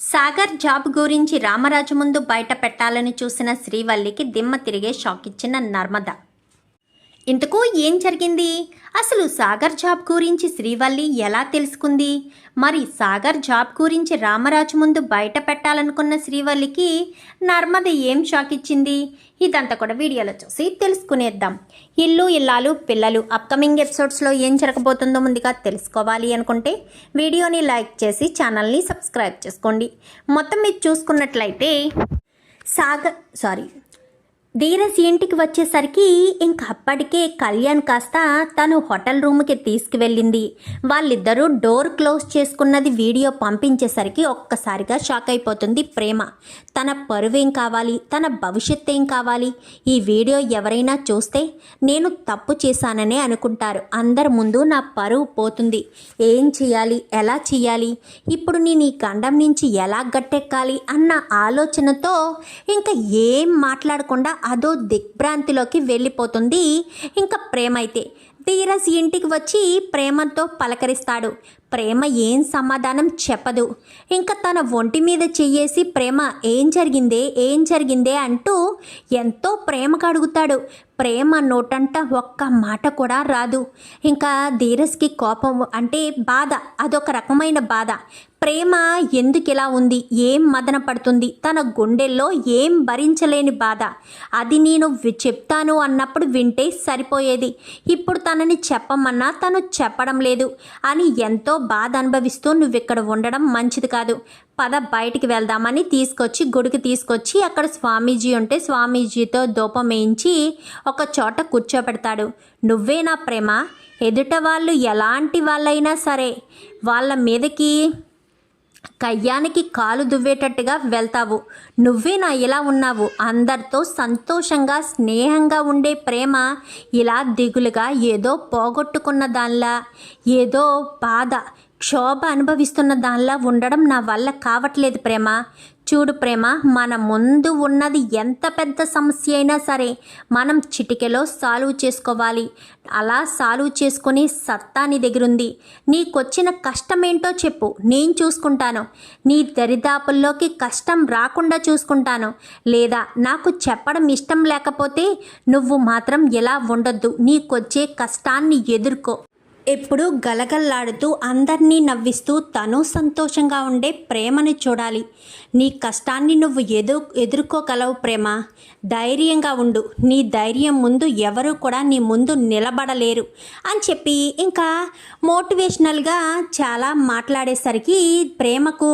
Sagar job గురించి రామరాజు ముందు బయట పెట్టాలని చూసిన శ్రీవల్లికి దిమ్మ తిరిగే షాక్ ఇచ్చిన నర్మదా. ఇంతకు ఏం జరిగింది? అసలు సాగర్ జాబ్ గురించి శ్రీవల్లి ఎలా తెలుసుకుంది? మరి సాగర్ జాబ్ గురించి రామరాజు ముందు బయట పెట్టాలనుకున్న శ్రీవల్లికి నర్మద ఏం షాక్ ఇచ్చింది? ఇదంతా కూడా వీడియోలో చూసి తెలుసుకునేద్దాం. ఇల్లు ఇల్లాలు పిల్లలు అప్కమింగ్ ఎపిసోడ్స్లో ఏం జరగబోతుందో ముందుగా తెలుసుకోవాలి అనుకుంటే వీడియోని లైక్ చేసి ఛానల్ని సబ్స్క్రైబ్ చేసుకోండి. మొత్తం మీరు చూసుకున్నట్లయితే సాగర్ సారీ ధీరజ్ ఇంటికి వచ్చేసరికి ఇంక అప్పటికే కళ్యాణ్ కాస్త తను హోటల్ రూమ్కి తీసుకువెళ్ళింది. వాళ్ళిద్దరూ డోర్ క్లోజ్ చేసుకున్నది వీడియో పంపించేసరికి ఒక్కసారిగా షాక్ అయిపోతుంది ప్రేమ. తన పరువేం కావాలి? తన భవిష్యత్ ఏం కావాలి? ఈ వీడియో ఎవరైనా చూస్తే నేను తప్పు చేశాననే అనుకుంటారు. అందరి ముందు నా పరువు పోతుంది. ఏం చేయాలి? ఎలా చేయాలి? ఇప్పుడు నేను ఈ గండం నుంచి ఎలా గట్టెక్కాలి? అన్న ఆలోచనతో ఇంకా ఏం మాట్లాడకుండా అదో దిగ్భ్రాంతిలోకి వెళ్ళిపోతుంది. ఇంకా ప్రేమ అయితే ధీరజ్ ఇంటికి వచ్చి ప్రేమతో పలకరిస్తాడు. ప్రేమ ఏం సమాధానం చెప్పదు. ఇంకా తన ఒంటి మీద చెయ్యేసి ప్రేమ ఏం జరిగిందే ఏం జరిగిందే అంటూ ఎంతో ప్రేమకు అడుగుతాడు. ప్రేమ నోటంట ఒక్క మాట కూడా రాదు. ఇంకా ధీరస్కి కోపం అంటే బాధ అదొక రకమైన బాధ. ప్రేమ ఎందుకు ఇలా ఉంది? ఏం మదన పడుతుంది? తన గుండెల్లో ఏం భరించలేని బాధ? అది నేను చెప్తాను అన్నప్పుడు వింటే సరిపోయేది. ఇప్పుడు తనని చెప్పమన్నా తను చెప్పడం లేదు అని ఎంతో బాధ అనుభవిస్తూ నువ్వు ఇక్కడ ఉండడం మంచిది కాదు. పద బయటికి వెళ్దామని తీసుకొచ్చి గుడికి తీసుకొచ్చి అక్కడ స్వామీజీ ఉంటే స్వామీజీతో దూపం వేయించి ఒక చోట కూర్చోబెడతాడు. నువ్వే నా ప్రేమ. ఎదుట వాళ్ళు ఎలాంటి వాళ్ళైనా సరే. వాళ్ళ మీదకి కయ్యానికి కాలు దువ్వేటట్టుగా వెళ్తావు. నువ్వే నా ఇలా ఉన్నావు. అందరితో సంతోషంగా స్నేహంగా ఉండే ప్రేమ ఇలా దిగులుగా ఏదో పోగొట్టుకున్న దానిలా ఏదో బాధ క్షోభ అనుభవిస్తున్న దానిలా ఉండడం నా వల్ల కావట్లేదు ప్రేమ. చూడు ప్రేమ మన ముందు ఉన్నది ఎంత పెద్ద సమస్య అయినా సరే మనం చిటికెలో సాల్వ్ చేసుకోవాలి. అలా సాల్వ్ చేసుకుని సత్తా నీ దగ్గరుంది. నీకొచ్చిన కష్టం ఏంటో చెప్పు. నేను చూసుకుంటాను. నీ దరిదాపుల్లోకి కష్టం రాకుండా చూసుకుంటాను. లేదా నాకు చెప్పడం ఇష్టం లేకపోతే నువ్వు మాత్రం ఎలా ఉండొద్దు. నీకొచ్చే కష్టాన్ని ఎదుర్కో. ఎప్పుడు గలగల్లాడుతూ అందరినీ నవ్విస్తూ తను సంతోషంగా ఉండే ప్రేమని చూడాలి. నీ కష్టాన్ని నువ్వు ఎదు ఎదుర్కోగలవు ప్రేమ. ధైర్యంగా ఉండు. నీ ధైర్యం ముందు ఎవరు కూడా నీ ముందు నిలబడలేరు అని చెప్పి ఇంకా మోటివేషనల్గా చాలా మాట్లాడేసరికి ప్రేమకు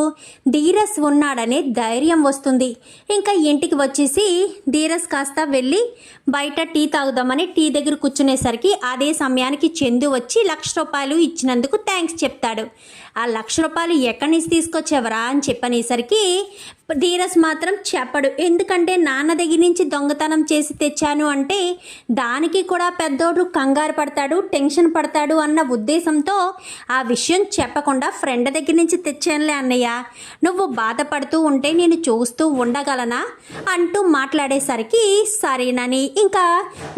ధీరస్ ఉన్నాడనే ధైర్యం వస్తుంది. ఇంకా ఇంటికి వచ్చేసి ధీరస్ కాస్త వెళ్ళి బయట టీ తాగుదామని టీ దగ్గర కూర్చునేసరికి అదే సమయానికి చందు వచ్చి లక్ష లక్ష రూపాయలు ఇచ్చినందుకు థ్యాంక్స్ చెప్తాడు. ఆ లక్ష రూపాయలు ఎక్కడి నుంచి తీసుకొచ్చావరా అని చెప్పనేసరికి ధీరస్ మాత్రం చెప్పడు. ఎందుకంటే నాన్న దగ్గర నుంచి దొంగతనం చేసి తెచ్చాను అంటే దానికి కూడా పెద్దోడు కంగారు పడతాడు టెన్షన్ పడతాడు అన్న ఉద్దేశంతో ఆ విషయం చెప్పకుండా ఫ్రెండ్ దగ్గర నుంచి తెచ్చానులే అన్నయ్య. నువ్వు బాధపడుతూ ఉంటే నేను చూస్తూ ఉండగలనా? అంటూ మాట్లాడేసరికి సరేనని ఇంకా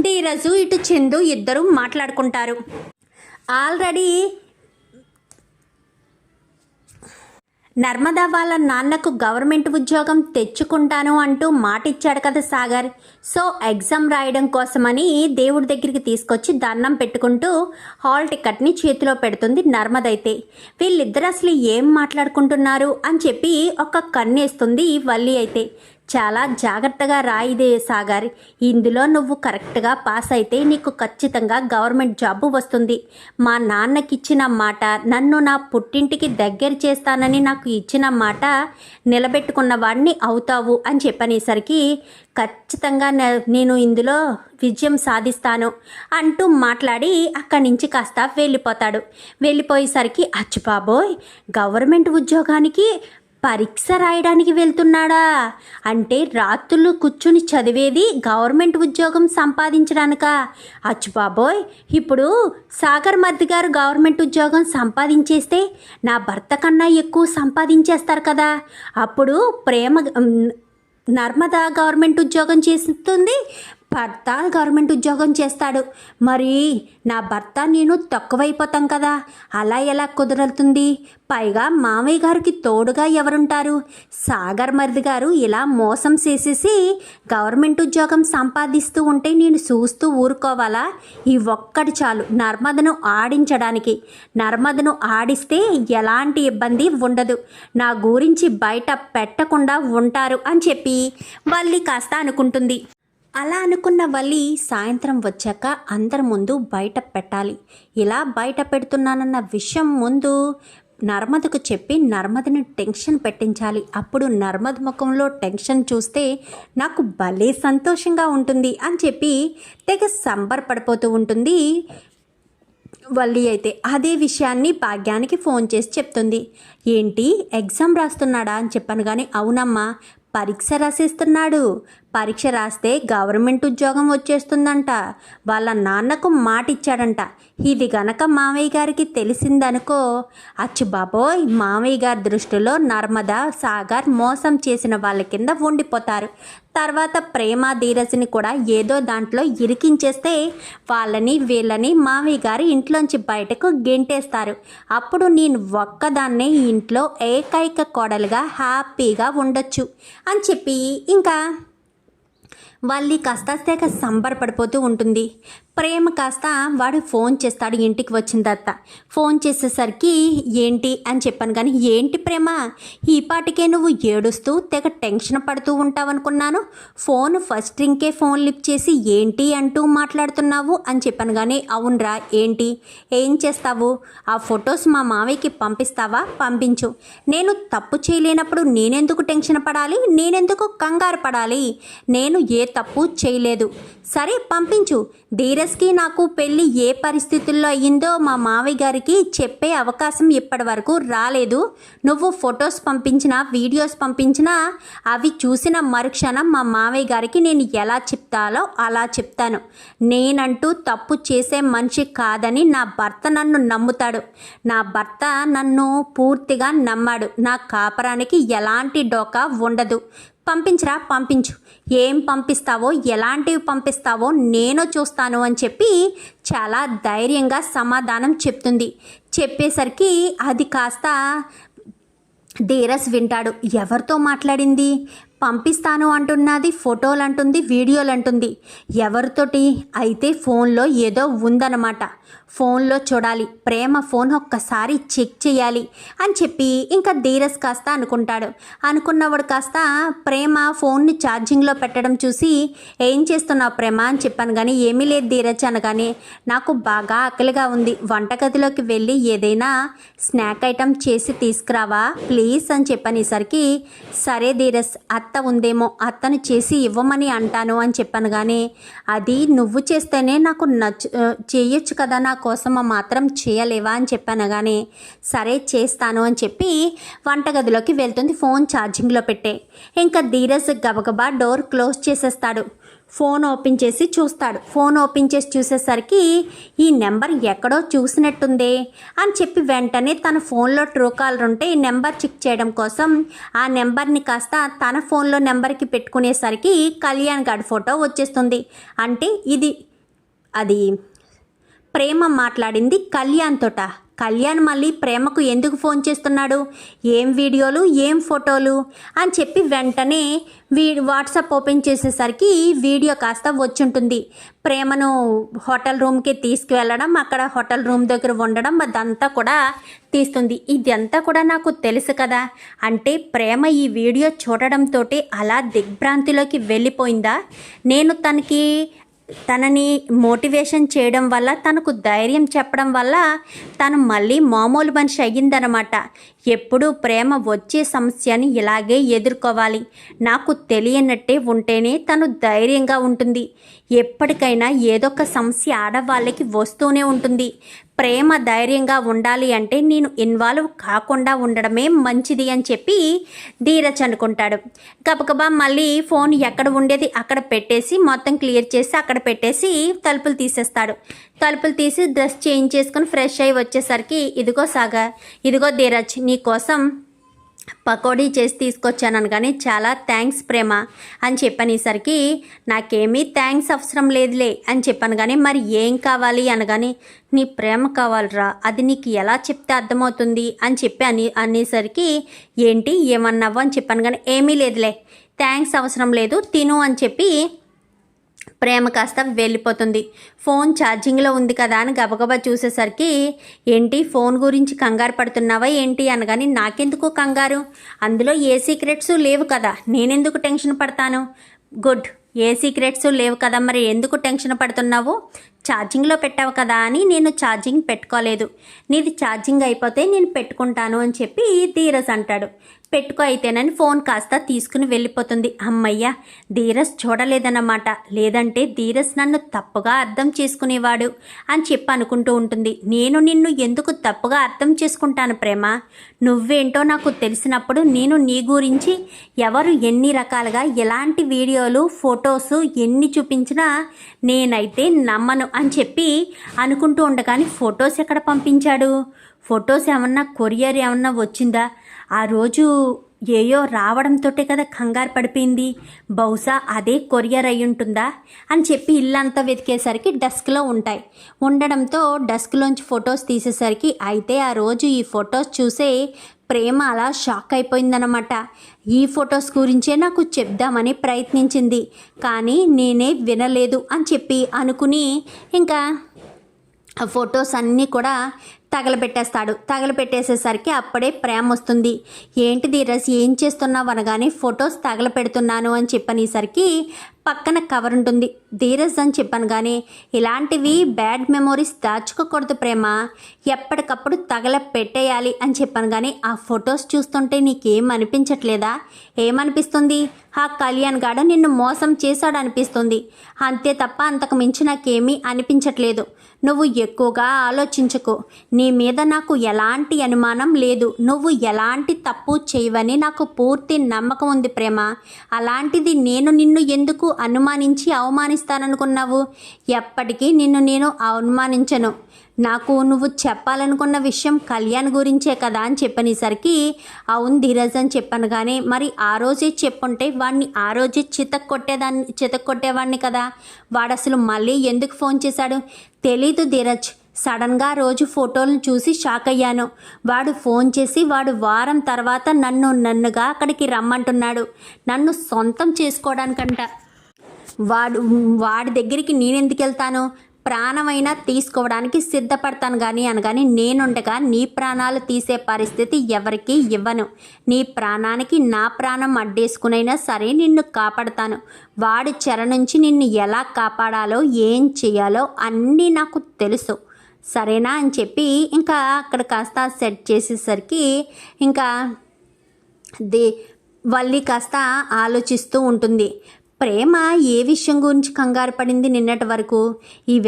ధీరజు ఇటు చందు ఇద్దరు మాట్లాడుకుంటారు. ఆల్రెడీ నర్మదా వాళ్ళ నాన్నకు గవర్నమెంట్ ఉద్యోగం తెచ్చుకుంటాను అంటూ మాట ఇచ్చాడు కదా సాగర్. సో ఎగ్జామ్ రాయడం కోసమని దేవుడి దగ్గరికి తీసుకొచ్చి దండం పెట్టుకుంటూ హాల్ టికెట్ని చేతిలో పెడుతుంది నర్మద అయితే. వీళ్ళిద్దరు అసలు ఏం మాట్లాడుకుంటున్నారు అని చెప్పి ఒక కన్నేస్తుంది వల్లి అయితే. చాలా జాగ్రత్తగా రాయిదే సాగారి. ఇందులో నువ్వు కరెక్ట్గా పాస్ అయితే నీకు ఖచ్చితంగా గవర్నమెంట్ జాబ్ వస్తుంది. మా నాన్నకి ఇచ్చిన మాట నన్ను నా పుట్టింటికి దగ్గర చేస్తానని నాకు ఇచ్చిన మాట నిలబెట్టుకున్న వాడిని అవుతావు అని చెప్పనేసరికి ఖచ్చితంగా నేను ఇందులో విజయం సాధిస్తాను అంటూ మాట్లాడి అక్కడి నుంచి కాస్త వెళ్ళిపోతాడు. వెళ్ళిపోయేసరికి అచ్చుబాబోయ్ గవర్నమెంట్ ఉద్యోగానికి పరీక్ష రాయడానికి వెళ్తున్నాడా? అంటే రాత్రులు కూర్చుని చదివేది గవర్నమెంట్ ఉద్యోగం సంపాదించడానిక. అచ్చుబాబోయ్ ఇప్పుడు సాగర్ మద్ది గారు గవర్నమెంట్ ఉద్యోగం సంపాదించేస్తే నా భర్త కన్నా ఎక్కువ సంపాదించేస్తారు కదా. అప్పుడు ప్రేమ నర్మదా గవర్నమెంట్ ఉద్యోగం చేస్తుంది భర్త గవర్నమెంట్ ఉద్యోగం చేస్తాడు. మరి నా భర్త నేను తక్కువైపోతాం కదా. అలా ఎలా కుదరలుతుంది? పైగా మామయ్య గారికి తోడుగా ఎవరుంటారు? సాగర్ మరిది గారు ఇలా మోసం చేసేసి గవర్నమెంట్ ఉద్యోగం సంపాదిస్తూ ఉంటే నేను చూస్తూ ఊరుకోవాలా? ఈ ఒక్కటి చాలు నర్మదను ఆడించడానికి. నర్మదను ఆడిస్తే ఎలాంటి ఇబ్బంది ఉండదు. నా గురించి బయట పెట్టకుండా ఉంటారు అని చెప్పి వల్లి కాస్త అనుకుంటుంది. అలా అనుకున్న వల్లి సాయంత్రం వచ్చాక అందరి ముందు బయట పెట్టాలి. ఇలా బయట పెడుతున్నానన్న విషయం ముందు నర్మదకు చెప్పి నర్మదని టెన్షన్ పెట్టించాలి. అప్పుడు నర్మద్ ముఖంలో టెన్షన్ చూస్తే నాకు భలే సంతోషంగా ఉంటుంది అని చెప్పి తెగ సంబరపడిపోతూ ఉంటుంది వల్లి అయితే. అదే విషయాన్ని భాగ్యానికి ఫోన్ చేసి చెప్తుంది. ఏంటి ఎగ్జామ్ రాస్తున్నాడా? అని చెప్పాను కానీ అవునమ్మా పరీక్ష రాసేస్తున్నాడు. పరీక్ష రాస్తే గవర్నమెంట్ ఉద్యోగం వచ్చేస్తుందంట. వాళ్ళ నాన్నకు మాట ఇచ్చాడంట ఇది గనక మామయ్య గారికి తెలిసిందనుకో అచ్చు బాబోయ్ మామయ్య గారి దృష్టిలో నర్మదా సాగర్ మోసం చేసిన వాళ్ళ కింద ఉండిపోతారు. తర్వాత ప్రేమ ధీరజ్ని కూడా ఏదో దాంట్లో ఇరికించేస్తే వాళ్ళని వీళ్ళని మామయ్య గారి ఇంట్లోంచి బయటకు గెంటేస్తారు. అప్పుడు నేను ఒక్కదాన్నే ఇంట్లో ఏకైక కోడలుగా హ్యాపీగా ఉండొచ్చు అని చెప్పి ఇంకా వాళ్ళు కాస్త తెగ సంబరపడిపోతూ ఉంటుంది. ప్రేమ కాస్త వాడు ఫోన్ చేస్తాడు ఇంటికి వచ్చిన తర్వాత. ఫోన్ చేసేసరికి ఏంటి? అని చెప్పాను. కానీ ఏంటి ప్రేమ? ఈ పాటికే నువ్వు ఏడుస్తూ తెగ టెన్షన్ పడుతూ ఉంటావు అనుకున్నాను ఫోన్ ఫస్ట్ రింకే ఫోన్ లిఫ్ట్ చేసి ఏంటి? అంటూ మాట్లాడుతున్నావు అని చెప్పాను. కానీ అవునరా ఏంటి? ఏం చేస్తావు? ఆ ఫొటోస్ మా మావయ్యకి పంపిస్తావా? పంపించు. నేను తప్పు చేయలేనప్పుడు నేనెందుకు టెన్షన్ పడాలి? నేనెందుకు కంగారు పడాలి? నేను ఏ తప్పు చేయలేదు. సరే పంపించు. ధీరజ్కి నాకు పెళ్ళి ఏ పరిస్థితుల్లో అయ్యిందో మా మావయ్య గారికి చెప్పే అవకాశం ఇప్పటి వరకు రాలేదు. నువ్వు ఫొటోస్ పంపించినా వీడియోస్ పంపించినా అవి చూసిన మరుక్షణం మా మావయ్య గారికి నేను ఎలా చెప్తాలో అలా చెప్తాను. నేనంటూ తప్పు చేసే మనిషి కాదని నా భర్త నన్ను నమ్ముతాడు. నా భర్త నన్ను పూర్తిగా నమ్మాడు. నా కాపరానికి ఎలాంటి డోకా ఉండదు. పంపించరా పంపించు. ఏం పంపిస్తావో ఎలాంటివి పంపిస్తావో నేను చూస్తాను అని చెప్పి చాలా ధైర్యంగా సమాధానం చెప్తుంది. చెప్పేసరికి అది కాస్త ధీరస్ వింటాడు. ఎవరితో మాట్లాడింది? పంపిస్తాను అంటున్నది ఫోటోలు అంటుంది వీడియోలు అంటుంది ఎవరితోటి? అయితే ఫోన్లో ఏదో ఉందన్నమాట. ఫోన్లో చూడాలి ప్రేమ ఫోన్ ఒక్కసారి చెక్ చేయాలి అని చెప్పి ఇంకా ధీరస్ కాస్త అనుకుంటాడు. అనుకున్నవాడు కాస్త ప్రేమ ఫోన్ని ఛార్జింగ్లో పెట్టడం చూసి ఏం చేస్తున్నావు ప్రేమ? అని చెప్పాను కానీ ఏమీ లేదు ధీరజ్ అనగానే నాకు బాగా ఆకలిగా ఉంది. వంటగదిలోకి వెళ్ళి ఏదైనా స్నాక్ ఐటమ్ చేసి తీసుకురావా? ప్లీజ్ అని చెప్పనేసరికి సరే ధీరస్ అత్త అత్త ఉందేమో అత్తను చేసి ఇవ్వమని అంటాను అని చెప్పాను. కానీ అది నువ్వు చేస్తేనే నాకు నచ్చు చేయొచ్చు కదా నా కోసం మాత్రం చేయలేవా అని చెప్పాను. కానీ సరే చేస్తాను అని చెప్పి వంటగదిలోకి వెళ్తుంది. ఫోన్ ఛార్జింగ్లో పెట్టే. ఇంకా ధీరజ్ గబగబా డోర్ క్లోజ్ చేసేస్తాడు. ఫోన్ ఓపెన్ చేసి చూస్తాడు. ఫోన్ ఓపెన్ చేసి చూసేసరికి ఈ నెంబర్ ఎక్కడో చూసినట్టుంది అని చెప్పి వెంటనే తన ఫోన్లో ట్రూ కాలర్ ఉంటే ఈ నెంబర్ చెక్ చేయడం కోసం ఆ నెంబర్ని కాస్త తన ఫోన్లో నెంబర్కి పెట్టుకునేసరికి కళ్యాణ్ గడ్ ఫోటో వచ్చేస్తుంది. అంటే ఇది అది ప్రేమ మాట్లాడింది కళ్యాణ్ తోట. కళ్యాణ్ మళ్ళీ ప్రేమకు ఎందుకు ఫోన్ చేస్తున్నాడు? ఏం వీడియోలు? ఏం ఫోటోలు? అని చెప్పి వెంటనే వీ వాట్సాప్ ఓపెన్ చేసేసరికి వీడియో కాస్త వచ్చుంటుంది. ప్రేమను హోటల్ రూమ్కి తీసుకువెళ్ళడం అక్కడ హోటల్ రూమ్ దగ్గర ఉండడం అదంతా కూడా తీస్తుంది. ఇదంతా కూడా నాకు తెలుసు కదా. అంటే ప్రేమ ఈ వీడియో చూడడంతో అలా దిగ్భ్రాంతిలోకి వెళ్ళిపోయిందా? నేను తనకి తనని మోటివేషన్ చేయడం వల్ల తనకు ధైర్యం చెప్పడం వల్ల తను మళ్ళీ మామూలు మనిషి అయ్యిందనమాట ఎప్పుడూ ప్రేమ వచ్చే సమస్యని ఇలాగే ఎదుర్కోవాలి. నాకు తెలియనట్టే ఉంటేనే తను ధైర్యంగా ఉంటుంది. ఎప్పటికైనా ఏదొక సమస్య ఆడవాళ్ళకి వస్తూనే ఉంటుంది. ప్రేమ ధైర్యంగా ఉండాలి అంటే నేను ఇన్వాల్వ్ కాకుండా ఉండడమే మంచిది అని చెప్పి ధీరజ్ అనుకుంటాడు. గబగబా మళ్ళీ ఫోన్ ఎక్కడ ఉండేది అక్కడ పెట్టేసి మొత్తం క్లియర్ చేసి అక్కడ పెట్టేసి తలుపులు తీసేస్తాడు. తలుపులు తీసి డ్రెస్ చేంజ్ చేసుకుని ఫ్రెష్ అయ్యి వచ్చేసరికి ఇదిగో సాగర్ ఇదిగో ధీరజ్ నీ కోసం పకోడీ చేసి తీసుకొచ్చాను కానీ చాలా థ్యాంక్స్ ప్రేమ అని చెప్పనేసరికి నాకేమీ థ్యాంక్స్ అవసరం లేదులే అని చెప్పాను కానీ మరి ఏం కావాలి అనగానే నీ ప్రేమ కావాలరా అది నీకు ఎలా చెప్తే అర్థమవుతుంది అని చెప్పి అని అనేసరికి ఏంటి ఏమన్నావు అని చెప్పాను కానీ ఏమీ లేదులే థ్యాంక్స్ అవసరం లేదు తిను అని చెప్పి ప్రేమ కాస్త వెళ్ళిపోతుంది. ఫోన్ ఛార్జింగ్లో ఉంది కదా అని గబగబా చూసేసరికి ఏంటి ఫోన్ గురించి కంగారు పడుతున్నావా ఏంటి? అనగాని నాకెందుకు కంగారు? అందులో ఏ సీక్రెట్స్ లేవు కదా నేనెందుకు టెన్షన్ పడతాను? గుడ్ ఏ సీక్రెట్స్ లేవు కదా మరి ఎందుకు టెన్షన్ పడుతున్నావు? ఛార్జింగ్లో పెట్టావు కదా అని నేను ఛార్జింగ్ పెట్టుకోలేదు. నీది ఛార్జింగ్ అయిపోతే నేను పెట్టుకుంటాను అని చెప్పి ధీరస్ అంటాడు. పెట్టుకో అయితేనని ఫోన్ కాస్త తీసుకుని వెళ్ళిపోతుంది. అమ్మయ్య ధీరస్ చూడలేదన్నమాట. లేదంటే ధీరస్ నన్ను తప్పుగా అర్థం చేసుకునేవాడు అని చెప్పి అనుకుంటూ ఉంటుంది. నేను నిన్ను ఎందుకు తప్పుగా అర్థం చేసుకుంటాను ప్రేమ? నువ్వేంటో నాకు తెలిసినప్పుడు నేను నీ గురించి ఎవరు ఎన్ని రకాలుగా ఎలాంటి వీడియోలు ఫొటోస్ ఎన్ని చూపించినా నేనైతే నమ్మను అని చెప్పి అనుకుంటూ ఉండగానే ఫొటోస్ ఎక్కడ పంపించాడు? ఫొటోస్ ఏమన్నా కొరియర్ ఏమన్నా వచ్చిందా? ఆ రోజు ఏయో రావడంతోటే కదా కంగారు పడిపోయింది. బహుశా అదే కొరియర్ అయి ఉంటుందా అని చెప్పి ఇల్లంతా వెతికేసరికి డస్క్లో ఉంటాయి. ఉండడంతో డస్క్లోంచి ఫొటోస్ తీసేసరికి అయితే ఆ రోజు ఈ ఫొటోస్ చూసే ప్రేమ అలా షాక్ అయిపోయిందనమాట ఈ ఫొటోస్ గురించే నాకు చెప్దామని ప్రయత్నించింది. కానీ నేనే వినలేదు అని చెప్పి అనుకుని ఇంకా ఆ ఫొటోస్ అన్నీ కూడా తగలబెట్టేస్తాడు. తగలబెట్టేసేసరికి అప్పుడే ప్రేమ వస్తుంది ఏంటి ధీరజ్ ఏం చేస్తున్నావు? అనగానే ఫొటోస్ తగలపెడుతున్నాను అని చెప్పనేసరికి పక్కన కవర్ ఉంటుంది. ధీరజ్ అని చెప్పాను కానీ ఇలాంటివి బ్యాడ్ మెమోరీస్ దాచుకోకూడదు ప్రేమ. ఎప్పటికప్పుడు తగల పెట్టేయాలి అని చెప్పాను కానీ ఆ ఫొటోస్ చూస్తుంటే నీకేం అనిపించట్లేదా? ఏమనిపిస్తుంది? ఆ కళ్యాణ్ గాడు నిన్ను మోసం చేశాడు అనిపిస్తుంది అంతే తప్ప అంతకు మించి నాకేమీ అనిపించట్లేదు. నువ్వు ఎక్కువగా ఆలోచించకు. నీ మీద నాకు ఎలాంటి అనుమానం లేదు. నువ్వు ఎలాంటి తప్పు చేయవని నాకు పూర్తి నమ్మకం ఉంది ప్రేమ. అలాంటిది నేను నిన్ను ఎందుకు అనుమానించి అవమానిస్తాననుకున్నావు? ఎప్పటికీ నిన్ను నేను అవమానించను. నాకు నువ్వు చెప్పాలనుకున్న విషయం కళ్యాణ్ గురించే కదా అని చెప్పనేసరికి అవును ధీరజ్ అని చెప్పాను కానీ మరి ఆ రోజే చెప్పుంటే వాడిని ఆ రోజే చితక్ కొట్టేదాన్ని చితక్ కొట్టేవాడిని కదా. వాడు అసలు మళ్ళీ ఎందుకు ఫోన్ చేశాడు? తెలీదు ధీరజ్. సడన్గా రోజు ఫోటోలను చూసి షాక్ అయ్యాను. వాడు ఫోన్ చేసి వాడు వారం తర్వాత నన్ను నన్నుగా అక్కడికి రమ్మంటున్నాడు. నన్ను సొంతం చేసుకోవడానికంట వాడు వాడి దగ్గరికి నేనెందుకు వెళ్తాను ప్రాణమైనా తీసుకోవడానికి సిద్ధపడతాను కానీ అనగాని నేనుండగా నీ ప్రాణాలు తీసే పరిస్థితి ఎవరికీ ఇవ్వను. నీ ప్రాణానికి నా ప్రాణం అడ్డేసుకునైనా సరే నిన్ను కాపాడతాను. వాడి చెర నుంచి నిన్ను ఎలా కాపాడాలో ఏం చేయాలో అన్నీ నాకు తెలుసు. సరేనా అని చెప్పి ఇంకా అక్కడ కాస్త సెట్ చేసేసరికి ఇంకా దే వల్లి కాస్త ఆలోచిస్తూ ఉంటుంది. ప్రేమ ఏ విషయం గురించి కంగారు పడింది నిన్నటి వరకు? ఈ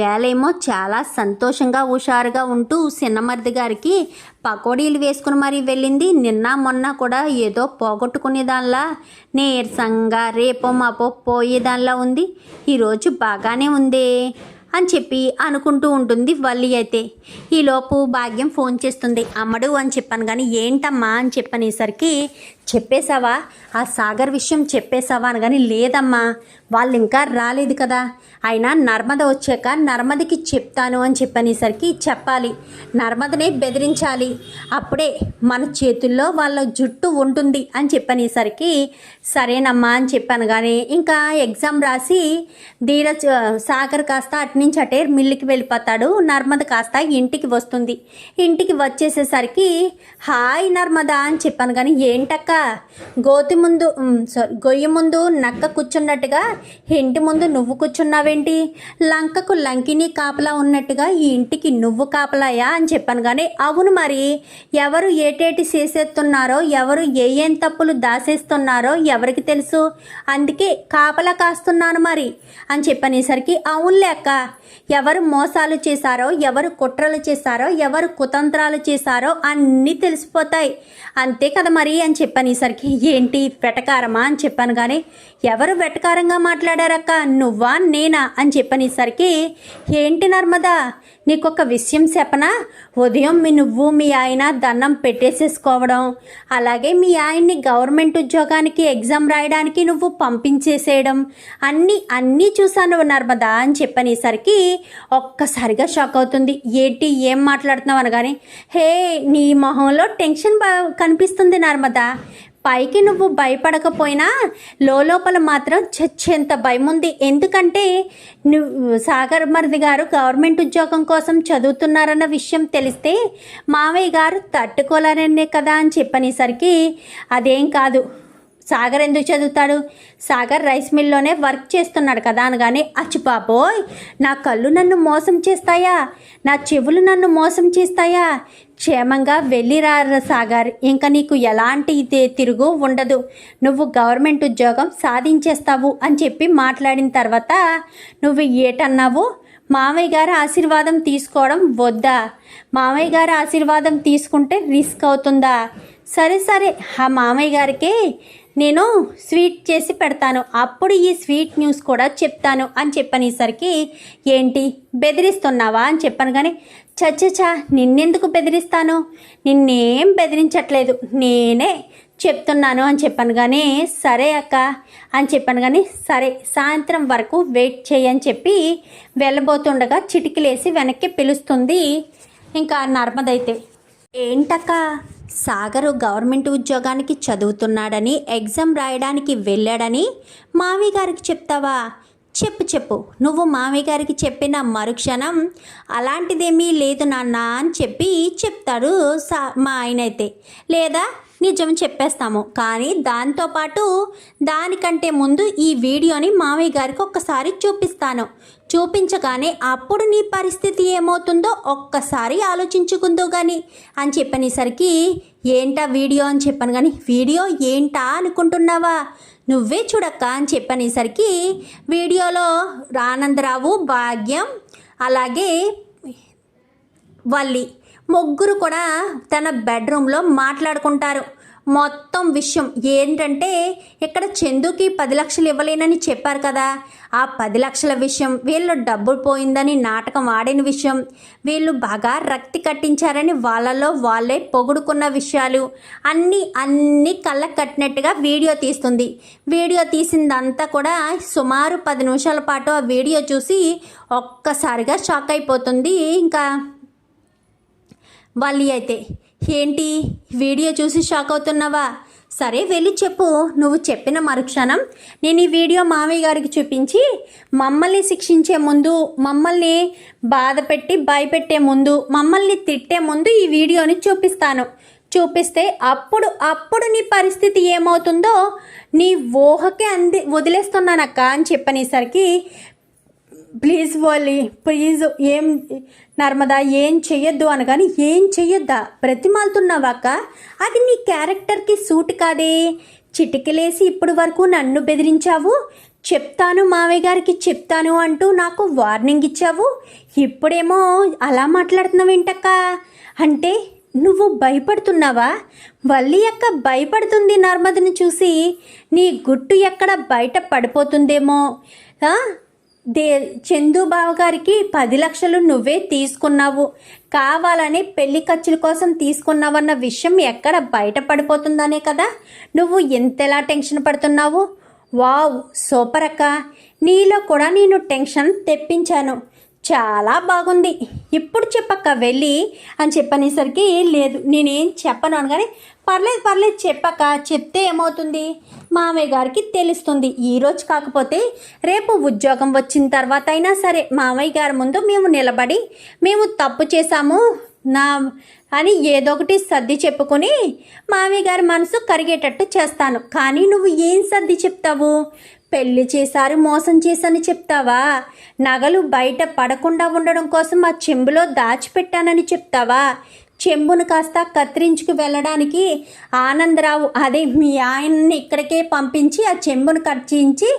చాలా సంతోషంగా హుషారుగా ఉంటూ సిన్నమర్ది గారికి పకోడీలు వేసుకుని మరీ వెళ్ళింది. నిన్న మొన్న కూడా ఏదో పోగొట్టుకునేదానిలా నీరసంగా రేపో మాపో పోయేదానిలా ఉంది. ఈరోజు బాగానే ఉందే అని చెప్పి అనుకుంటూ ఉంటుంది వల్లి అయితే. ఈలోపు భాగ్యం ఫోన్ చేస్తుంది. అమ్మడు అని చెప్పాను కానీ ఏంటమ్మా? అని చెప్పనేసరికి చెప్పేశావా? ఆ సాగర్ విషయం చెప్పేశావా అని కానీ లేదమ్మా. వాళ్ళు ఇంకా రాలేదు కదా. అయినా నర్మద వచ్చాక నర్మదకి చెప్తాను అని చెప్పనేసరికి చెప్పాలి. నర్మదనే బెదిరించాలి. అప్పుడే మన చేతుల్లో వాళ్ళ జుట్టు ఉంటుంది అని చెప్పనేసరికి సరేనమ్మా అని చెప్పాను కానీ ఇంకా ఎగ్జామ్ రాసి ధీరజ్ సాగర్ కాస్త అటు నుంచి అటే మిల్లుకి వెళ్ళిపోతాడు. నర్మద కాస్త ఇంటికి వస్తుంది. ఇంటికి వచ్చేసేసరికి హాయ్ నర్మద అని చెప్పాను కానీ ఏంటక్క? గోతి ముందు సారీ గొయ్యి ముందు నక్క కూర్చున్నట్టుగా ఇంటి ముందు నువ్వు కూర్చున్నావేంటి? లంకకు లంకిని కాపలా ఉన్నట్టుగా ఈ ఇంటికి నువ్వు కాపలాయా అని చెప్పాను కానీ అవును మరి. ఎవరు ఏటేటి చేసేస్తున్నారో ఎవరు ఏ ఏం తప్పులు దాసేస్తున్నారో ఎవరికి తెలుసు? అందుకే కాపలా కాస్తున్నాను మరి అని చెప్పనేసరికి అవునులే అక్క. ఎవరు మోసాలు చేశారో ఎవరు కుట్రలు చేశారో ఎవరు కుతంత్రాలు చేశారో అన్నీ తెలిసిపోతాయి. అంతే కదా మరి అని చెప్పాను చెప్పనేసరికి ఏంటి వెటకారమా? అని చెప్పాను కానీ ఎవరు వెటకారంగా మాట్లాడారక్క? నువ్వా? నేనా? అని చెప్పనేసరికి ఏంటి నర్మదా? నీకొక విషయం చెప్పనా? ఉదయం మీ నువ్వు మీ ఆయన దండం పెట్టేసేసుకోవడం అలాగే మీ ఆయన్ని గవర్నమెంట్ ఉద్యోగానికి ఎగ్జామ్ రాయడానికి నువ్వు పంపించేసేయడం అన్నీ అన్నీ చూశాను నర్మదా? అని చెప్పనేసరికి ఒక్కసారిగా షాక్ అవుతుంది. ఏంటి? ఏం మాట్లాడుతున్నావు? అనగానే హే నీ మొహంలో టెన్షన్ బా కనిపిస్తుంది నర్మదా. పైకి నువ్వు భయపడకపోయినా లోపల మాత్రం చచ్చేంత భయం ఉంది ఎందుకంటే నువ్వు సాగర్ మరిది గారు గవర్నమెంట్ ఉద్యోగం కోసం చదువుతున్నారన్న విషయం తెలిస్తే మావయ్య గారు తట్టుకోలేరనే కదా అని చెప్పనేసరికి అదేం కాదు. సాగర్ ఎందుకు చదువుతాడు? సాగర్ రైస్ మిల్లోనే వర్క్ చేస్తున్నాడు కదా అనగానే అచ్చిపాపోయ్ నా కళ్ళు నన్ను మోసం చేస్తాయా? నా చెవులు నన్ను మోసం చేస్తాయా? క్షేమంగా వెళ్ళిరారసాగారు ఇంకా నీకు ఎలాంటి తిరుగు ఉండదు. నువ్వు గవర్నమెంట్ ఉద్యోగం సాధించేస్తావు అని చెప్పి మాట్లాడిన తర్వాత నువ్వు ఏటన్నావు? మామయ్య గారి ఆశీర్వాదం తీసుకోవడం వద్దా? మామయ్య గారి ఆశీర్వాదం తీసుకుంటే రిస్క్ అవుతుందా? సరే సరే ఆ మామయ్య గారికి నేను స్వీట్ చేసి పెడతాను. అప్పుడు ఈ స్వీట్ న్యూస్ కూడా చెప్తాను అని చెప్పనేసరికి ఏంటి బెదిరిస్తున్నావా? అని చెప్పాను కానీ చచ్చచా నిన్నెందుకు బెదిరిస్తాను? నిన్నేం బెదిరించట్లేదు. నేనే చెప్తున్నాను అని చెప్పాను కానీ సరే అక్క అని చెప్పాను కానీ సరే సాయంత్రం వరకు వెయిట్ చేయని చెప్పి వెళ్ళబోతుండగా చిటికిలేసి వెనక్కి పిలుస్తుంది ఇంకా నర్మదైతే. ఏంటక్క? సాగరు గవర్నమెంట్ ఉద్యోగానికి చదువుతున్నాడని ఎగ్జామ్ రాయడానికి వెళ్ళాడని మావి గారికి చెప్తావా? చెప్పు చెప్పు. నువ్వు మామయ్య గారికి చెప్పిన మరుక్షణం అలాంటిదేమీ లేదు నాన్న అని చెప్పి చెప్తాడు సా మా ఆయన అయితే లేదా? నిజం చెప్పేస్తాము. కానీ దాంతోపాటు దానికంటే ముందు ఈ వీడియోని మామయ్య గారికి ఒక్కసారి చూపిస్తాను. చూపించగానే అప్పుడు నీ పరిస్థితి ఏమవుతుందో ఒక్కసారి ఆలోచించుకుందో కానీ అని చెప్పనేసరికి ఏంటా వీడియో? అని చెప్పాను కానీ వీడియో ఏంటా అనుకుంటున్నావా? నువ్వే చూడక్క? అని చెప్పనేసరికి వీడియోలో ఆనందరావు భాగ్యం అలాగే వల్లి ముగ్గురు కూడా తన బెడ్రూమ్లో మాట్లాడుకుంటారు. మొత్తం విషయం ఏంటంటే ఇక్కడ చందుకి పది లక్షలు ఇవ్వలేనని చెప్పారు కదా. ఆ పది లక్షల విషయం వీళ్ళు డబ్బు పోయిందని నాటకం ఆడిన విషయం వీళ్ళు బాగా రక్తి కట్టించారని వాళ్ళలో వాళ్ళే పొగుడుకున్న విషయాలు. అన్నీ అన్నీ కళ్ళకు కట్టినట్టుగా వీడియో తీస్తుంది. వీడియో తీసిందంతా కూడా సుమారు పది నిమిషాల పాటు ఆ వీడియో చూసి ఒక్కసారిగా షాక్ అయిపోతుంది. ఇంకా వాళ్ళి అయితే ఏంటి? వీడియో చూసి షాక్ అవుతున్నావా? సరే వెళ్ళి చెప్పు. నువ్వు చెప్పిన మరుక్షణం నేను ఈ వీడియో మామయ్య గారికి చూపించి మమ్మల్ని శిక్షించే ముందు మమ్మల్ని బాధ పెట్టి భయపెట్టే ముందు మమ్మల్ని తిట్టే ముందు ఈ వీడియోని చూపిస్తాను. చూపిస్తే అప్పుడు అప్పుడు నీ పరిస్థితి ఏమవుతుందో నీ ఊహకే అంది వదిలేస్తున్నానక్క అని చెప్పనేసరికి ప్లీజ్ వాళ్ళు ప్లీజ్ ఏం నర్మదా ఏం చెయ్యొద్దు అనగాని ఏం చెయ్యొద్దా? బ్రతిమాలుతున్నావాక అది నీ క్యారెక్టర్కి సూట్ కాదే. చిటికలేసి ఇప్పటి వరకు నన్ను బెదిరించావు? చెప్తాను మావయ్య గారికి చెప్తాను అంటూ నాకు వార్నింగ్ ఇచ్చావు? ఇప్పుడేమో అలా మాట్లాడుతున్నావు ఏంటక్క? అంటే నువ్వు భయపడుతున్నావా? వల్లి అక్క భయపడుతుంది నర్మదని చూసి నీ గుట్టు ఎక్కడ బయట పడిపోతుందేమో దే చందుబాబు గారికి పది లక్షలు నువ్వే తీసుకున్నావు. కావాలని పెళ్ళి ఖర్చుల కోసం తీసుకున్నావన్న విషయం ఎక్కడ బయటపడిపోతుందనే కదా? నువ్వు ఎంతలా టెన్షన్ పడుతున్నావు? వావ్ సూపర్ అక్క. నీలో కూడా నేను టెన్షన్ తెప్పించాను. చాలా బాగుంది. ఇప్పుడు చెప్పక్క వెళ్ళి అని చెప్పనేసరికి లేదు. నేనేం చెప్పను అనగానే పర్లేదు పర్లేదు చెప్పక్క చెప్తే ఏమవుతుంది? మామయ్య గారికి తెలుస్తుంది. ఈరోజు కాకపోతే రేపు ఉద్యోగం వచ్చిన తర్వాత అయినా సరే మామయ్య గారి ముందు మేము నిలబడి మేము తప్పు చేశాము నా అని ఏదో ఒకటి సర్ది చెప్పుకొని మామయ్య గారి మనసు కరిగేటట్టు చేస్తాను. కానీ నువ్వు ఏం సర్ది చెప్తావు? పెళ్ళి చేశారు మోసం చేశాను చెప్తావా? నగలు బయట పడకుండా ఉండడం కోసం ఆ చెంబులో దాచిపెట్టానని చెప్తావా? చెంబును కాస్త కత్తిరించుకు వెళ్ళడానికి ఆనందరావు అదే మీ ఆయన్ని ఇక్కడికే పంపించి ఆ చెంబును కట్ చేయించి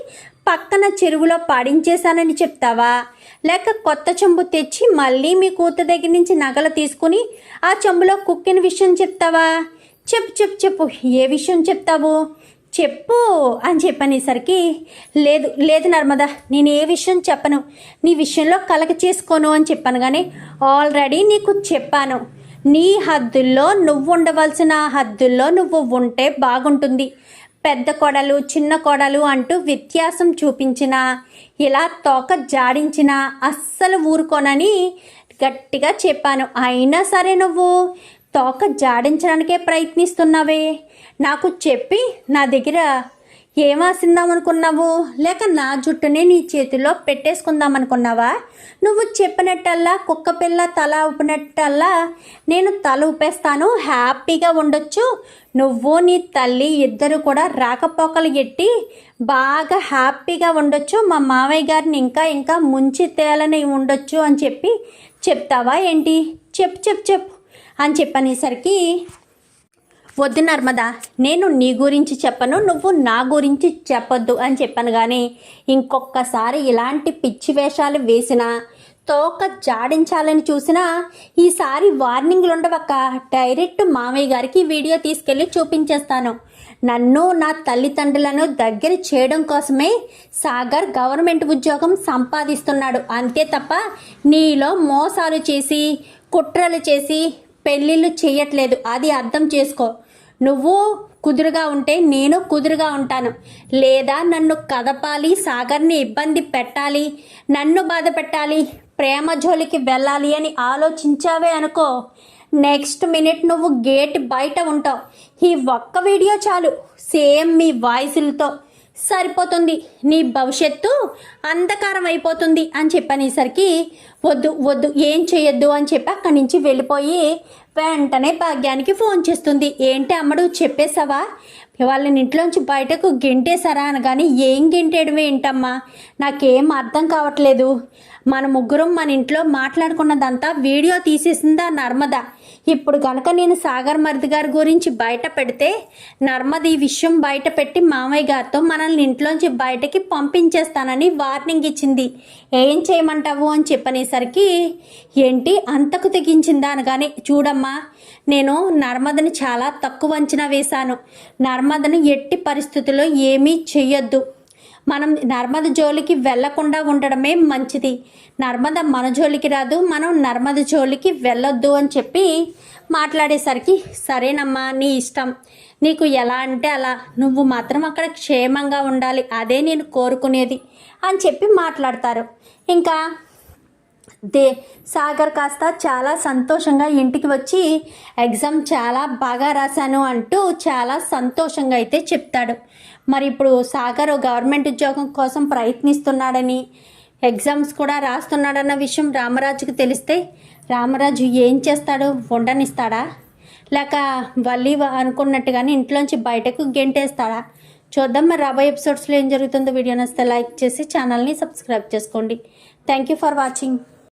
పక్కన చెరువులో పాడించేశానని చెప్తావా? లేక కొత్త చెంబు తెచ్చి మళ్ళీ మీ కూతురు దగ్గర నుంచి నగలు తీసుకుని ఆ చెంబులో కుక్కిన విషయం చెప్తావా? చెప్పు చెప్పు చెప్పు. ఏ విషయం చెప్తావు? చెప్పు అని చెప్పనేసరికి లేదు లేదు నర్మదా నేను ఏ విషయం చెప్పను. నీ విషయంలో కలక చేసుకోను అని చెప్పాను కానీ ఆల్రెడీ నీకు చెప్పాను. నీ హద్దుల్లో నువ్వు ఉండవలసిన హద్దుల్లో నువ్వు ఉంటే బాగుంటుంది. పెద్ద కొడలు చిన్న కొడలు అంటూ వ్యత్యాసం చూపించిన ఇలా తోక జాడించిన అస్సలు ఊరుకోనని గట్టిగా చెప్పాను. అయినా సరే నువ్వు తోక జాడించడానికే ప్రయత్నిస్తున్నావే. నాకు చెప్పి నా దగ్గర ఏమాసిందామనుకున్నావు లేక నా జుట్టునే నీ చేతిలో పెట్టేసుకుందాం అనుకున్నావా నువ్వు చెప్పినట్టల్లా కుక్క పిల్ల తల ఊపినట్టల్లా నేను తల ఊపేస్తాను హ్యాపీగా ఉండొచ్చు. నువ్వు నీ తల్లి ఇద్దరు కూడా రాకపోకలు ఎట్టి బాగా హ్యాపీగా ఉండొచ్చు. మా మావయ్య గారిని ఇంకా ఇంకా ముంచి తేలని ఉండొచ్చు అని చెప్పి చెప్తావా ఏంటి? చెప్పు చెప్పు చెప్పు అని చెప్పనేసరికి వద్దు నర్మదా నేను నీ గురించి చెప్పను నువ్వు నా గురించి చెప్పొద్దు అని చెప్పాను కానీ ఇంకొకసారి ఇలాంటి పిచ్చి వేషాలు వేసినా తోక జాడించాలని చూసినా ఈసారి వార్నింగ్లు ఉండవక్క డైరెక్ట్ మామయ్య గారికి వీడియో తీసుకెళ్ళి చూపించేస్తాను. నన్ను నా తల్లిదండ్రులను దగ్గర చేయడం కోసమే సాగర్ గవర్నమెంట్ ఉద్యోగం సంపాదిస్తున్నాడు. అంతే తప్ప నీలో మోసాలు చేసి కుట్రలు చేసి పెళ్ళిళ్ళు చేయట్లేదు అది అర్థం చేసుకో. నువ్వు కుదురుగా ఉంటే నేను కుదురుగా ఉంటాను. లేదా నన్ను కదపాలి సాగర్ని ఇబ్బంది పెట్టాలి నన్ను బాధ పెట్టాలి ప్రేమ జోలికి వెళ్ళాలి అని ఆలోచించావే అనుకో. నెక్స్ట్ మినిట్ నువ్వు గేట్ బయట ఉంటావు. ఈ ఒక్క వీడియో చాలు. సేమ్ మీ వాయిస్లతో. సరిపోతుంది. నీ భవిష్యత్తు అంధకారం అయిపోతుంది అని చెప్పనేసరికి వద్దు వద్దు ఏం చేయొద్దు అని చెప్పి అక్కడి నుంచి వెళ్ళిపోయి వెంటనే భాగ్యానికి ఫోన్ చేస్తుంది. ఏంటి అమ్మడు చెప్పేశావా? వాళ్ళని ఇంట్లోంచి బయటకు గెంటేశారా అనగాని ఏం గెంటేయడం ఏంటమ్మా? నాకేం అర్థం కావట్లేదు. మన ముగ్గురం మన ఇంట్లో మాట్లాడుకున్నదంతా వీడియో తీసేసిందా నర్మద? ఇప్పుడు కనుక నేను సాగర్ మరిది గారి గురించి బయట పెడితే నర్మద ఈ విషయం బయట పెట్టి మామయ్య గారితో మనల్ని ఇంట్లోంచి బయటకి పంపించేస్తానని వార్నింగ్ ఇచ్చింది. ఏం చేయమంటావు అని చెప్పనేసరికి ఏంటి? అంతకు తెగించిందా? అనగానే చూడమ్మా నేను నర్మదని చాలా తక్కువ అంచనా వేశాను. నర్మదని ఎట్టి పరిస్థితుల్లో ఏమీ చెయ్యొద్దు. మనం నర్మద జోలికి వెళ్ళకుండా ఉండడమే మంచిది. నర్మద మన జోలికి రాదు మనం నర్మద జోలికి వెళ్ళొద్దు అని చెప్పి మాట్లాడేసరికి సరేనమ్మా నీ ఇష్టం. నీకు ఎలా అంటే అలా. నువ్వు మాత్రం అక్కడ క్షేమంగా ఉండాలి. అదే నేను కోరుకునేది అని చెప్పి మాట్లాడతారు. ఇంకా దే సాగర్ కాస్త చాలా సంతోషంగా ఇంటికి వచ్చి ఎగ్జామ్ చాలా బాగా రాశాను అంటూ చాలా సంతోషంగా అయితే చెప్తాడు. మరి ఇప్పుడు సాగర్ గవర్నమెంట్ ఉద్యోగం కోసం ప్రయత్నిస్తున్నాడని ఎగ్జామ్స్ కూడా రాస్తున్నాడన్న విషయం రామరాజుకు తెలిస్తే రామరాజు ఏం చేస్తాడు ఉండనిస్తాడా? లేక వల్లి అనుకున్నట్టుగానే ఇంట్లోంచి బయటకు గెంటేస్తాడా? చూద్దాం మరి రాబోయే ఎపిసోడ్స్లో ఏం జరుగుతుందో వీడియో నచ్చితే లైక్ చేసి ఛానల్ని సబ్స్క్రైబ్ చేసుకోండి. Thank you for watching.